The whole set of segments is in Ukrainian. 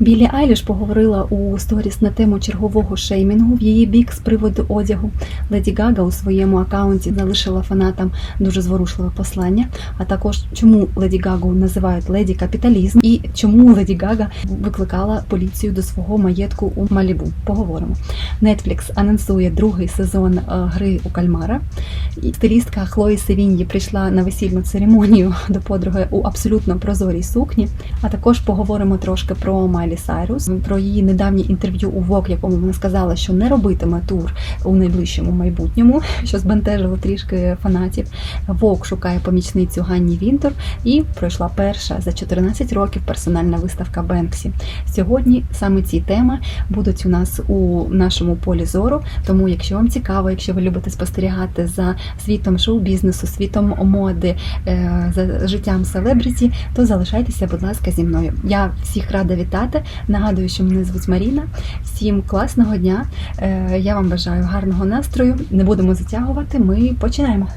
Білі Айліш поговорила у сторіс на тему чергового шеймінгу в її бік з приводу одягу. Леді Гага у своєму акаунті залишила фанатам дуже зворушливе послання. А також чому Леді Гагу називають леді капіталізм і чому Леді Гага викликала поліцію до свого маєтку у Малібу. Поговоримо. Netflix анонсує другий сезон е, гри у кальмара. І стилістка Хлої Севіньї прийшла на весільну церемонію до подруги у абсолютно прозорій сукні. А також поговоримо трошки про Майлі Сайрус, про її недавнє інтерв'ю у Vogue, якому вона сказала, що не робитиме тур у найближчому майбутньому, що збентежило трішки фанатів. Vogue шукає помічницю Ганні Вінтер і пройшла перша за 14 років персональна виставка Бенксі. Сьогодні саме ці теми будуть у нас у нашому полі зору. Тому, якщо вам цікаво, якщо ви любите спостерігати за світом шоу-бізнесу, світом моди, е, за життям селебриті, то залишайтеся, будь ласка, зі мною. Я всіх рада вітати. Нагадую, що мене звуть Маріна. Всім класного дня. Е, Я вам бажаю гарного настрою. Не будемо затягувати. Ми починаємо.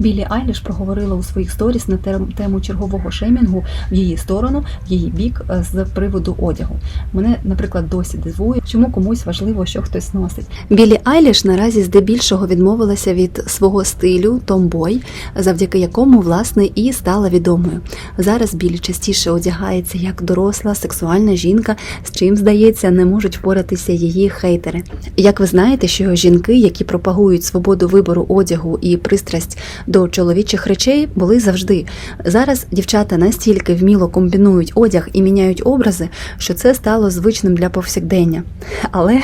Білі Айліш проговорила у своїх сторіс на тем- тему чергового шеймінгу в її сторону, в її бік е, з приводу одягу. Мене, наприклад, досі дивує, чому комусь важливо, що хтось носить. Білі Айліш наразі здебільшого відмовилася від свого стилю томбой, завдяки якому власне і стала відомою. Зараз Білі частіше одягається як доросла сексуальна жінка, з чим здається, не можуть впоратися її хейтери. Як ви знаєте, що жінки, які пропагують свободу вибору одягу і пристрасть до чоловічих речей, були завжди. Зараз дівчата настільки вміло комбінують одяг і міняють образи, що це стало звичним для повсякдення. Але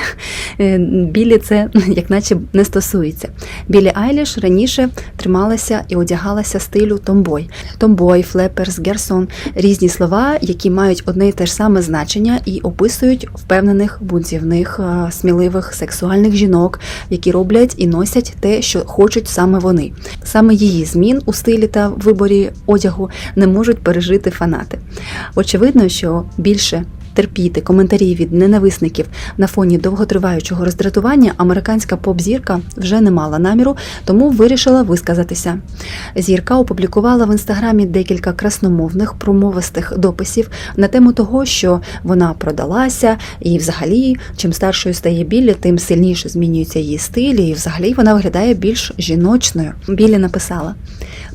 е, білі це як наче не стосується. Білі Айліш раніше трималася і одягалася стилю томбой. Томбой, флеперс, герсон різні слова, які мають одне й те ж саме значення і описують впевнених, бунтівних, е, сміливих сексуальних жінок, які роблять і носять те, що хочуть саме вони. Саме її змін у стилі та виборі одягу не можуть пережити фанати. Очевидно, що більше терпіти коментарі від ненависників на фоні довготриваючого роздратування американська поп-зірка вже не мала наміру, тому вирішила висказатися. Зірка опублікувала в інстаграмі декілька красномовних промовистих дописів на тему того, що вона продалася, і взагалі, чим старшою стає Біллі, тим сильніше змінюється її стиль, і взагалі вона виглядає більш жіночною. Біллі написала: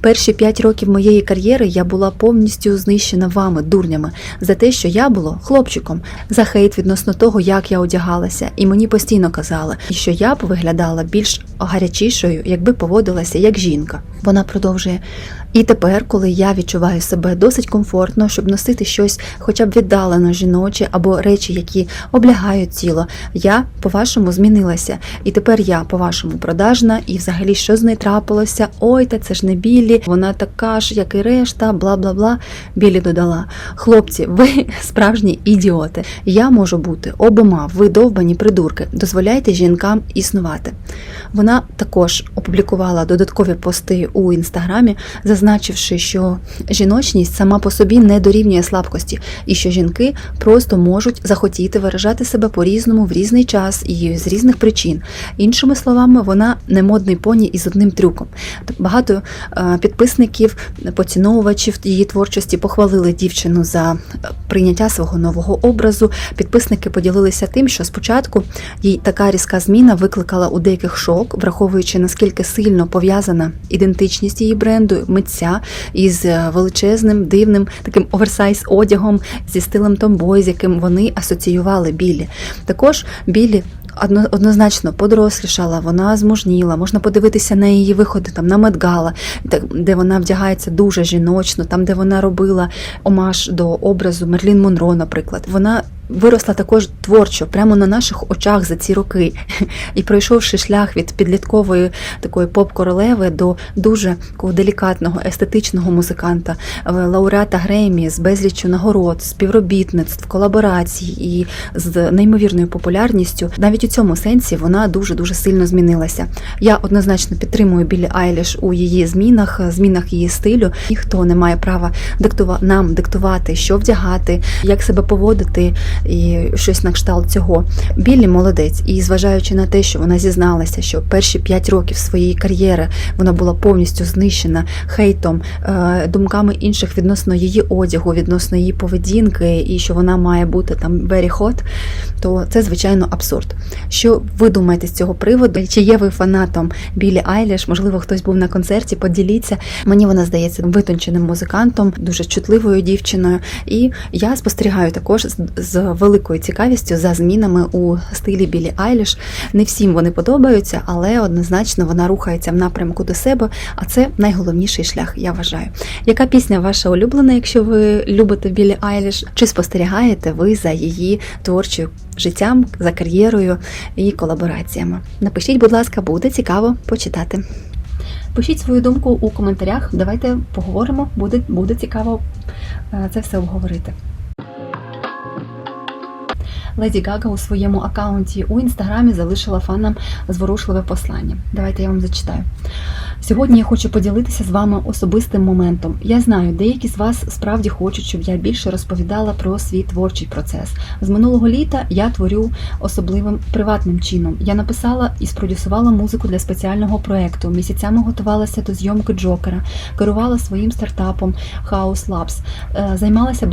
перші п'ять років моєї кар'єри я була повністю знищена вами, дурнями, за те, що я була хлопчиком, за хейт відносно того, як я одягалася, і мені постійно казали, що я б виглядала більш гарячішою, якби поводилася як жінка. Вона продовжує. І тепер, коли я відчуваю себе досить комфортно, щоб носити щось, хоча б віддалено жіноче або речі, які облягають тіло, я по-вашому змінилася. І тепер я по-вашому продажна, і взагалі що з нею трапилося? Ой, та це ж не білі, вона така ж, як і решта, бла бла бла. Білі додала: хлопці, ви справжні ідіоти. Я можу бути обома, ви довбані придурки. Дозволяйте жінкам існувати. Вона також опублікувала додаткові пости у інстаграмі, зазначивши, що жіночність сама по собі не дорівнює слабкості, і що жінки просто можуть захотіти виражати себе по-різному в різний час і з різних причин. Іншими словами, вона не модний поні із одним трюком. Багато е, підписників, поціновувачів її творчості похвалили дівчину за прийняття свого нового образу. Підписники поділилися тим, що спочатку їй така різка зміна викликала у деяких шок, враховуючи наскільки сильно пов'язана ідентичність її бренду, митця із е, величезним, дивним таким оверсайз одягом зі стилем томбой, з яким вони асоціювали білі. Також білі. Однозначно подорослішала, вона змужніла. Можна подивитися на її виходи там на Медгала, де вона вдягається дуже жіночно, там де вона робила омаж до образу Мерлін Монро, наприклад. Вона виросла також творчо, прямо на наших очах за ці роки. І пройшовши шлях від підліткової такої поп-королеви до дуже делікатного естетичного музиканта, е, лауреата Гремі з безліччю нагород, співробітництв, колаборацій і з неймовірною популярністю, навіть у цьому сенсі вона дуже дуже сильно змінилася. Я однозначно підтримую Білі Айліш у її змінах, змінах її стилю. Ніхто не має права диктува нам диктувати, що вдягати, як себе поводити, і щось на кшталт цього. Біллі молодець, і зважаючи на те, що вона зізналася, що перші 5 років своєї кар'єри вона була повністю знищена хейтом, е, думками інших відносно її одягу, відносно її поведінки, і що вона має бути там very hot, то це звичайно абсурд. Що ви думаєте з цього приводу? Чи є ви фанатом Білі Айліш? Можливо, хтось був на концерті, поділіться. Мені вона здається витонченим музикантом, дуже чутливою дівчиною. І я спостерігаю також з великою цікавістю за змінами у стилі Білі Айліш. Не всім вони подобаються, але однозначно вона рухається в напрямку до себе. А це найголовніший шлях, я вважаю. Яка пісня ваша улюблена, якщо ви любите Білі Айліш? Чи спостерігаєте ви за її творчою життям, за кар'єрою і колабораціями? Напишіть, будь ласка, буде цікаво почитати. Пишіть свою думку у коментарях. Давайте поговоримо. Буде, буде цікаво е, це все обговорити. Леді Гага у своєму аккаунті у інстаграмі залишила фанам зворушливе послання. Давайте я вам зачитаю. Сьогодні я хочу поділитися з вами особистим моментом. Я знаю, деякі з вас справді хочуть, щоб я більше розповідала про свій творчий процес. З минулого літа я творю особливим приватним чином. Я написала і спродюсувала музику для спеціального проекту. Місяцями готувалася до зйомки Джокера, керувала своїм стартапом House Labs, е, займалася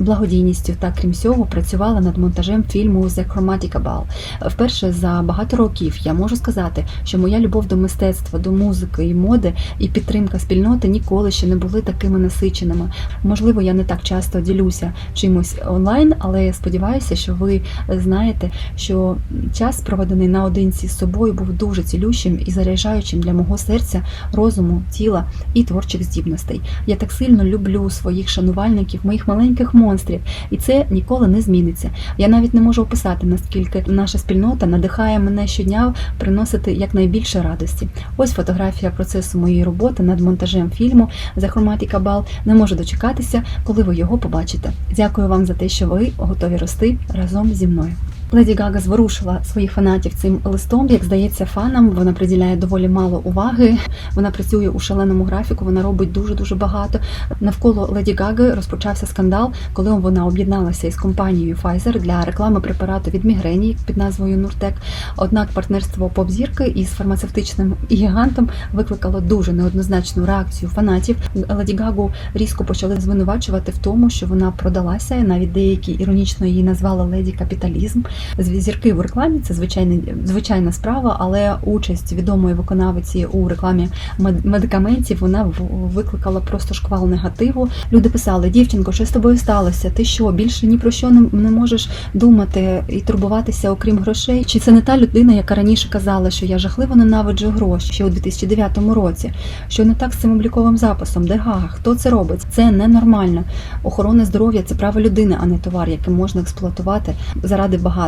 благодійністю, та крім всього працювала над монтажем фільму The Chromatica Ball. Вперше за багато років я можу сказати, що моя любов до мистецтва, до музики і моди і підтримка спільноти ніколи ще не були такими насиченими. Можливо, я не так часто ділюся чимось онлайн, але я сподіваюся, що ви знаєте, що час, проведений наодинці з собою, був дуже цілющим і заряджаючим для мого серця, розуму, тіла і творчих здібностей. Я так сильно люблю своїх шанувальників, моїх маленьких монстрів, і це ніколи не зміниться. Я навіть не можу описати, наскільки наша спільнота надихає мене щодня приносити якнайбільше радості. Ось фотографія процесу моєї роботи над монтажем фільму за хроматі кабал. Не можу дочекатися, коли ви його побачите. Дякую вам за те, що ви готові рости разом зі мною. Леді Гага зворушила своїх фанатів цим листом. Як здається, фанам вона приділяє доволі мало уваги. Вона працює у шаленому графіку, вона робить дуже дуже багато. Навколо Леді Гаги розпочався скандал, коли вона об'єдналася із компанією Pfizer для реклами препарату від мігрені під назвою Нуртек. Однак партнерство поп-зірки із фармацевтичним гігантом викликало дуже неоднозначну реакцію фанатів. Леді Гагу різко почали звинувачувати в тому, що вона продалася. Навіть деякі іронічно її назвали леді капіталізм. Зірки в рекламі це звичайна, звичайна справа, але участь відомої виконавиці у рекламі мед- медикаментів вона викликала просто шквал негативу. Люди писали: дівчинко, що з тобою сталося? Ти що більше ні про що не, можеш думати і турбуватися, окрім грошей? Чи це не та людина, яка раніше казала, що я жахливо ненавиджу гроші ще у 2009 році? Що не так з цим обліковим записом? Де гага? Хто це робить? Це ненормально. Охорона здоров'я це право людини, а не товар, який можна експлуатувати заради багатства.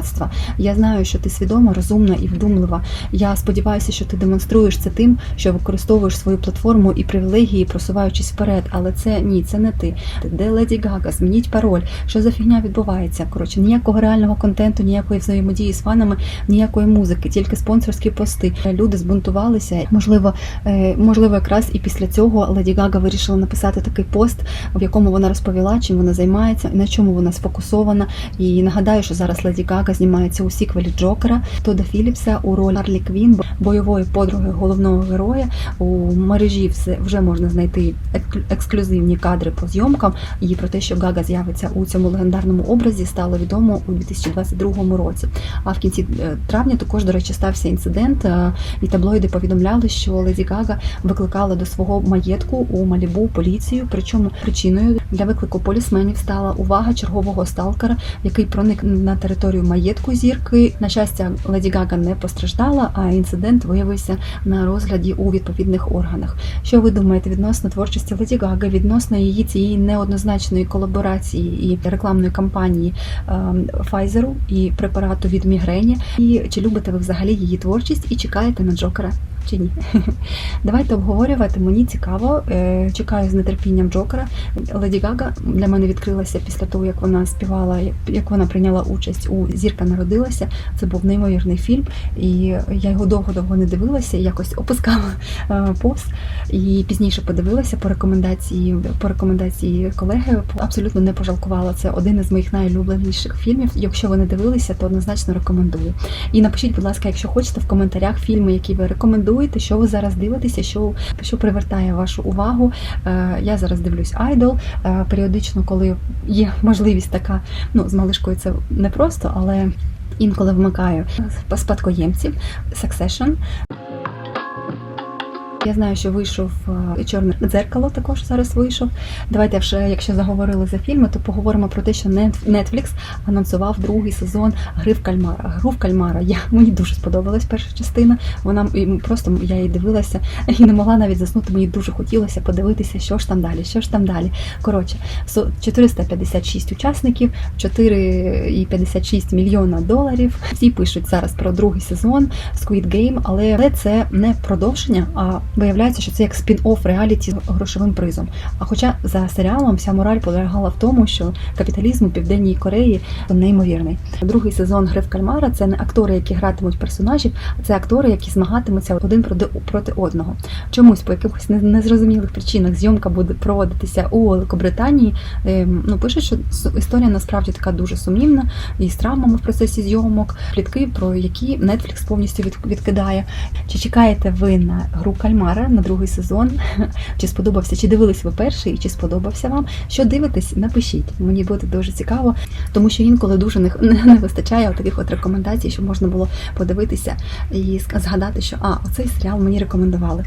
Я знаю, що ти свідома, розумна і вдумлива. Я сподіваюся, що ти демонструєш це тим, що використовуєш свою платформу і привілегії, просуваючись вперед. Але це ні, це не ти. Де Леді Гага? Змініть пароль. Що за фігня відбувається? Коротше, ніякого реального контенту, ніякої взаємодії з фанами, ніякої музики, тільки спонсорські пости. Люди збунтувалися. Можливо, е, можливо, якраз і після цього Леді Гага вирішила написати такий пост, в якому вона розповіла, чим вона займається, на чому вона сфокусована. І нагадаю, що зараз Леді Гага знімається у сіквелі Джокера Тода Філіпса у ролі Арлі Квін, бойової подруги головного героя. У мережі все вже можна знайти ек- ексклюзивні кадри по зйомкам. І про те, що Гага з'явиться у цьому легендарному образі, стало відомо у 2022 році. А в кінці е, травня також, до речі, стався інцидент, е, і таблоїди повідомляли, що Леді Гага викликала до свого маєтку у Малібу поліцію. Причому причиною для виклику полісменів стала увага чергового сталкера, який проник на територію маєтку зірки. На щастя, Леді Гага не постраждала, а інцидент виявився на розгляді у відповідних органах. Що ви думаєте відносно творчості Леді Гаги, відносно її цієї неоднозначної колаборації і рекламної кампанії ем, Pfizer і препарату від мігрені? І чи любите ви взагалі її творчість і чекаєте на Джокера? Чи ні? Давайте обговорювати. Мені цікаво. Е, Чекаю з нетерпінням Джокера. Леді Гага для мене відкрилася після того, як вона співала, як вона прийняла участь у Зірка народилася. Це був неймовірний фільм, і я його довго-довго не дивилася, якось опускала е, повз. І пізніше подивилася по рекомендації по рекомендації колеги. Абсолютно не пожалкувала. Це один із моїх найулюбленіших фільмів. Якщо ви не дивилися, то однозначно рекомендую. І напишіть, будь ласка, якщо хочете в коментарях фільми, які ви рекомендуєте, що ви зараз дивитеся, що, що привертає вашу увагу. Е, Я зараз дивлюсь Айдол. Періодично, коли є можливість така, ну з малишкою це непросто, але інколи вмикаю спадкоємців Succession. Я знаю, що вийшов е, чорне дзеркало, також зараз вийшов. Давайте вже, якщо заговорили за фільми, то поговоримо про те, що Netflix анонсував другий сезон гри в кальмара. Гру в кальмара. Я мені дуже сподобалась перша частина. Вона просто я її дивилася і не могла навіть заснути. Мені дуже хотілося подивитися, що ж там далі, що ж там далі. Коротше, 456 учасників, 4,56 мільйона доларів. Всі пишуть зараз про другий сезон Squid Game, але це не продовження. а Виявляється, що це як спін-офф реаліті з грошовим призом. А хоча за серіалом вся мораль полягала в тому, що капіталізм у південній Кореї неймовірний. Другий сезон гри в кальмара це не актори, які гратимуть персонажів, а це актори, які змагатимуться один проти одного. Чомусь по якихось незрозумілих причинах зйомка буде проводитися у Великобританії. Ем, ну пишуть, що історія насправді така дуже сумнівна і з травмами в процесі зйомок, плітки, про які Netflix повністю відкидає. Чи чекаєте ви на гру кальмара? Мара на другий сезон. Чи сподобався, чи дивились ви перший, чи сподобався вам? Що дивитесь, напишіть. Мені буде дуже цікаво, тому що інколи дуже не, не вистачає таких от рекомендацій, щоб можна було подивитися і згадати, що а, оцей серіал мені рекомендували.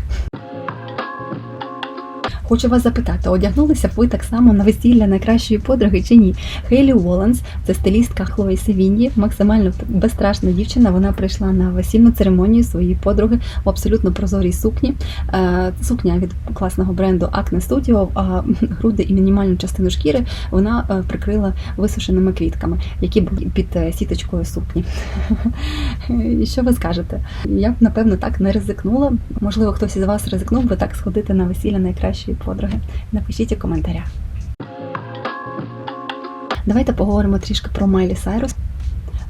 Хочу вас запитати, одягнулися б ви так само на весілля найкращої подруги чи ні? Хейлі Уолленс, це стилістка Хлої Севінді, максимально безстрашна дівчина. Вона прийшла на весільну церемонію своєї подруги в абсолютно прозорій сукні. Е, сукня від класного бренду Acne Studio, а груди і мінімальну частину шкіри вона е, прикрила висушеними квітками, які були під е, сіточкою сукні. Що ви скажете? Я б напевно так не ризикнула. Можливо, хтось із вас ризикнув би так сходити на весілля найкращої подруги. Напишіть у коментарях. Давайте поговоримо трішки про Майлі Сайрус.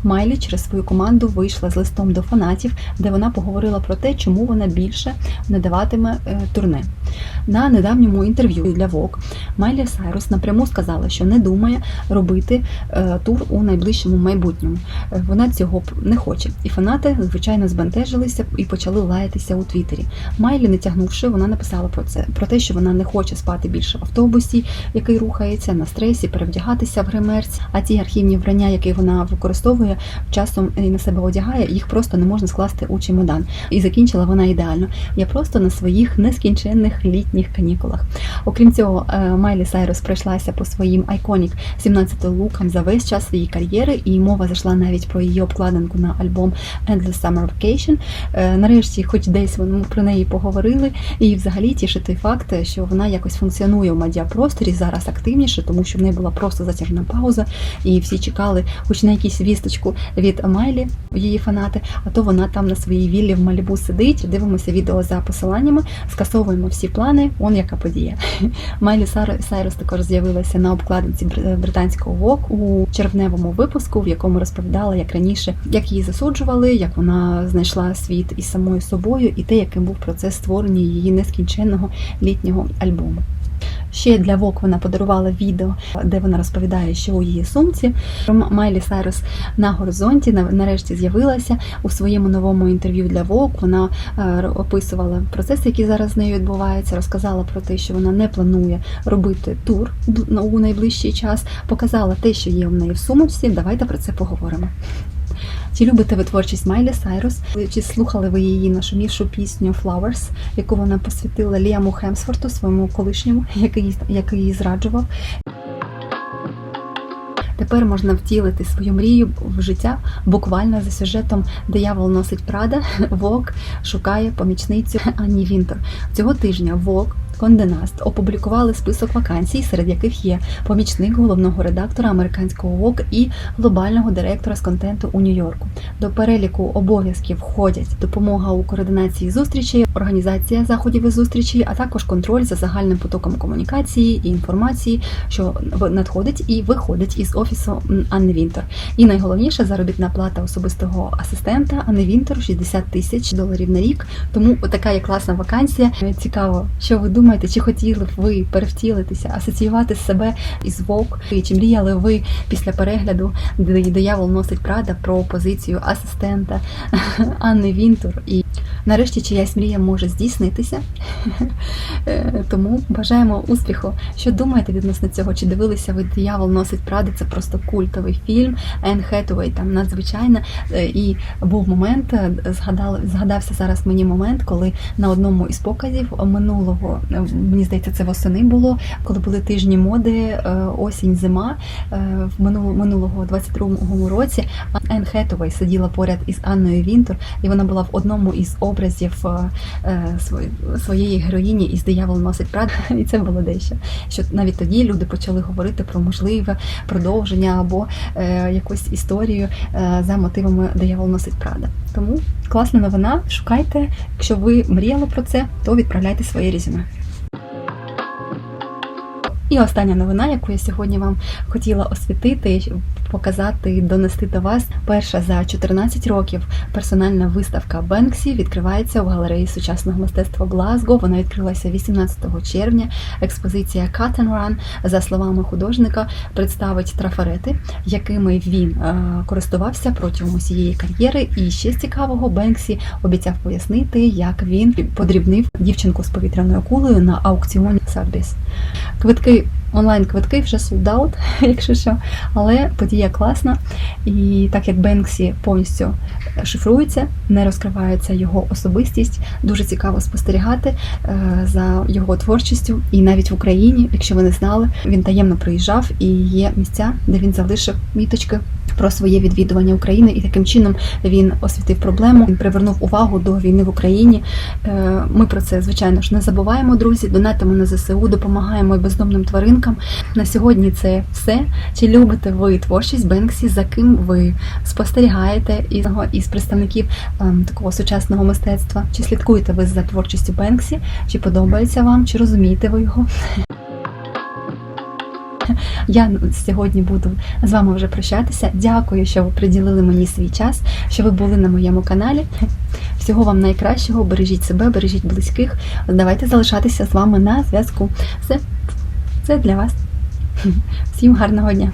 Майлі через свою команду вийшла з листом до фанатів, де вона поговорила про те, чому вона більше не даватиме е, турне. На недавньому інтерв'ю для Vogue Майлі Сайрус напряму сказала, що не думає робити е, тур у найближчому майбутньому. Е, вона цього не хоче. І фанати, звичайно, збентежилися і почали лаятися у Твіттері. Майлі, не тягнувши, вона написала про це, про те, що вона не хоче спати більше в автобусі, який рухається на стресі, перевдягатися в гримерці. А ті архівні вбрання, які вона використовує, часом і на себе одягає, їх просто не можна скласти у чемодан. І закінчила вона ідеально. Я просто на своїх нескінченних літніх канікулах. Окрім цього, е, Майлі Сайрус пройшлася по своїм Iconic 17 лукам за весь час своєї кар'єри, і мова зайшла навіть про її обкладинку на альбом Endless Summer Vacation. Е, нарешті, хоч десь вони про неї поговорили, і взагалі тішить той факт, що вона якось функціонує в медіапросторі зараз активніше, тому що в неї була просто затяжна пауза, і всі чекали, хоч на якісь вісточку від Майлі, її фанати, а то вона там на своїй віллі в Малібу сидить. Дивимося відео за посиланнями, скасовуємо всі плани. Он яка подія. Майлі Сайрус також з'явилася на обкладинці британського ВОК у червневому випуску, в якому розповідала, як раніше, як її засуджували, як вона знайшла світ із самою собою, і те, яким був процес створення її нескінченного літнього альбому. Ще для Вок вона подарувала відео, де вона розповідає, що у її сумці Майлі Сайрус на горизонті нарешті з'явилася у своєму новому інтерв'ю для Вок. Вона е, описувала процеси, які зараз з нею відбуваються, розказала про те, що вона не планує робити тур у найближчий час. Показала те, що є в неї в сумці. Давайте про це поговоримо. Чи любите ви творчість Майлі Сайрус? Чи слухали ви її нашумівшу пісню Flowers, яку вона посвятила Ліаму Хемсфорту, своєму колишньому, який, який її зраджував? Тепер можна втілити свою мрію в життя буквально за сюжетом Диявол носить Прада. Вок шукає помічницю Ані Вінтер. Цього тижня Вок Nast опублікували список вакансій, серед яких є помічник головного редактора американського ВОК і глобального директора з контенту у Нью-Йорку. До переліку обов'язків входять допомога у координації зустрічей, організація заходів і зустрічей, а також контроль за загальним потоком комунікації і інформації, що надходить і виходить із офісу Анни Вінтер. І найголовніше заробітна плата особистого асистента Анни Вінтер 60 тисяч доларів на рік. Тому така є класна вакансія. Цікаво, що ви думаєте, чи хотіли б ви перевтілитися, асоціювати себе із вовк? чи мріяли ви після перегляду, де диявол носить Прада про позицію асистента Анни Вінтур. І нарешті чиясь мрія може здійснитися. Е, Тому бажаємо успіху. Що думаєте відносно цього? Чи дивилися ви диявол носить Прада? Це просто культовий фільм. Енн Хетуей там надзвичайна. Е, І був момент, е, згадали, згадався зараз мені момент, коли на одному із показів минулого, мені здається, це восени було, коли були тижні моди, осінь, зима в минулого, минулого 22-му році. Енн Хетуей сиділа поряд із Анною Вінтер, і вона була в одному із образів е, е, своєї героїні із диявол носить Прада, і це було дещо. Що навіть тоді люди почали говорити про можливе продовження або е, якусь історію за мотивами диявол носить Прада. Тому класна новина. Шукайте. Якщо ви мріяли про це, то відправляйте своє резюме. І остання новина, яку я сьогодні вам хотіла освітити, показати, донести до вас. Перша за 14 років персональна виставка Бенксі відкривається в галереї сучасного мистецтва Глазго. Вона відкрилася 18 червня. Експозиція Cut and Run, за словами художника, представить трафарети, якими він е, користувався протягом усієї кар'єри. І ще з цікавого Бенксі обіцяв пояснити, як він подрібнив дівчинку з повітряною кулею на аукціоні Сарбіс. Квитки онлайн-квитки вже out, якщо що, але подія класна. І так як Бенксі повністю шифрується, не розкривається його особистість, дуже цікаво спостерігати е, за його творчістю. І навіть в Україні, якщо ви не знали, він таємно приїжджав і є місця, де він залишив міточки. Про своє відвідування України і таким чином він освітив проблему. Він привернув увагу до війни в Україні. Е, Ми про це звичайно ж не забуваємо, друзі. Донатимо на ЗСУ, допомагаємо бездомним тваринкам. На сьогодні це все. Чи любите ви творчість Бенксі? За ким ви спостерігаєте із із представників ем, такого сучасного мистецтва? Чи слідкуєте ви за творчістю Бенксі? Чи подобається вам? Чи розумієте ви його? Я сьогодні буду з вами вже прощатися. Дякую, що ви приділили мені свій час, що ви були на моєму каналі. Всього вам найкращого, бережіть себе, бережіть близьких. Давайте залишатися з вами на зв'язку. Все, це для вас. Всім гарного дня!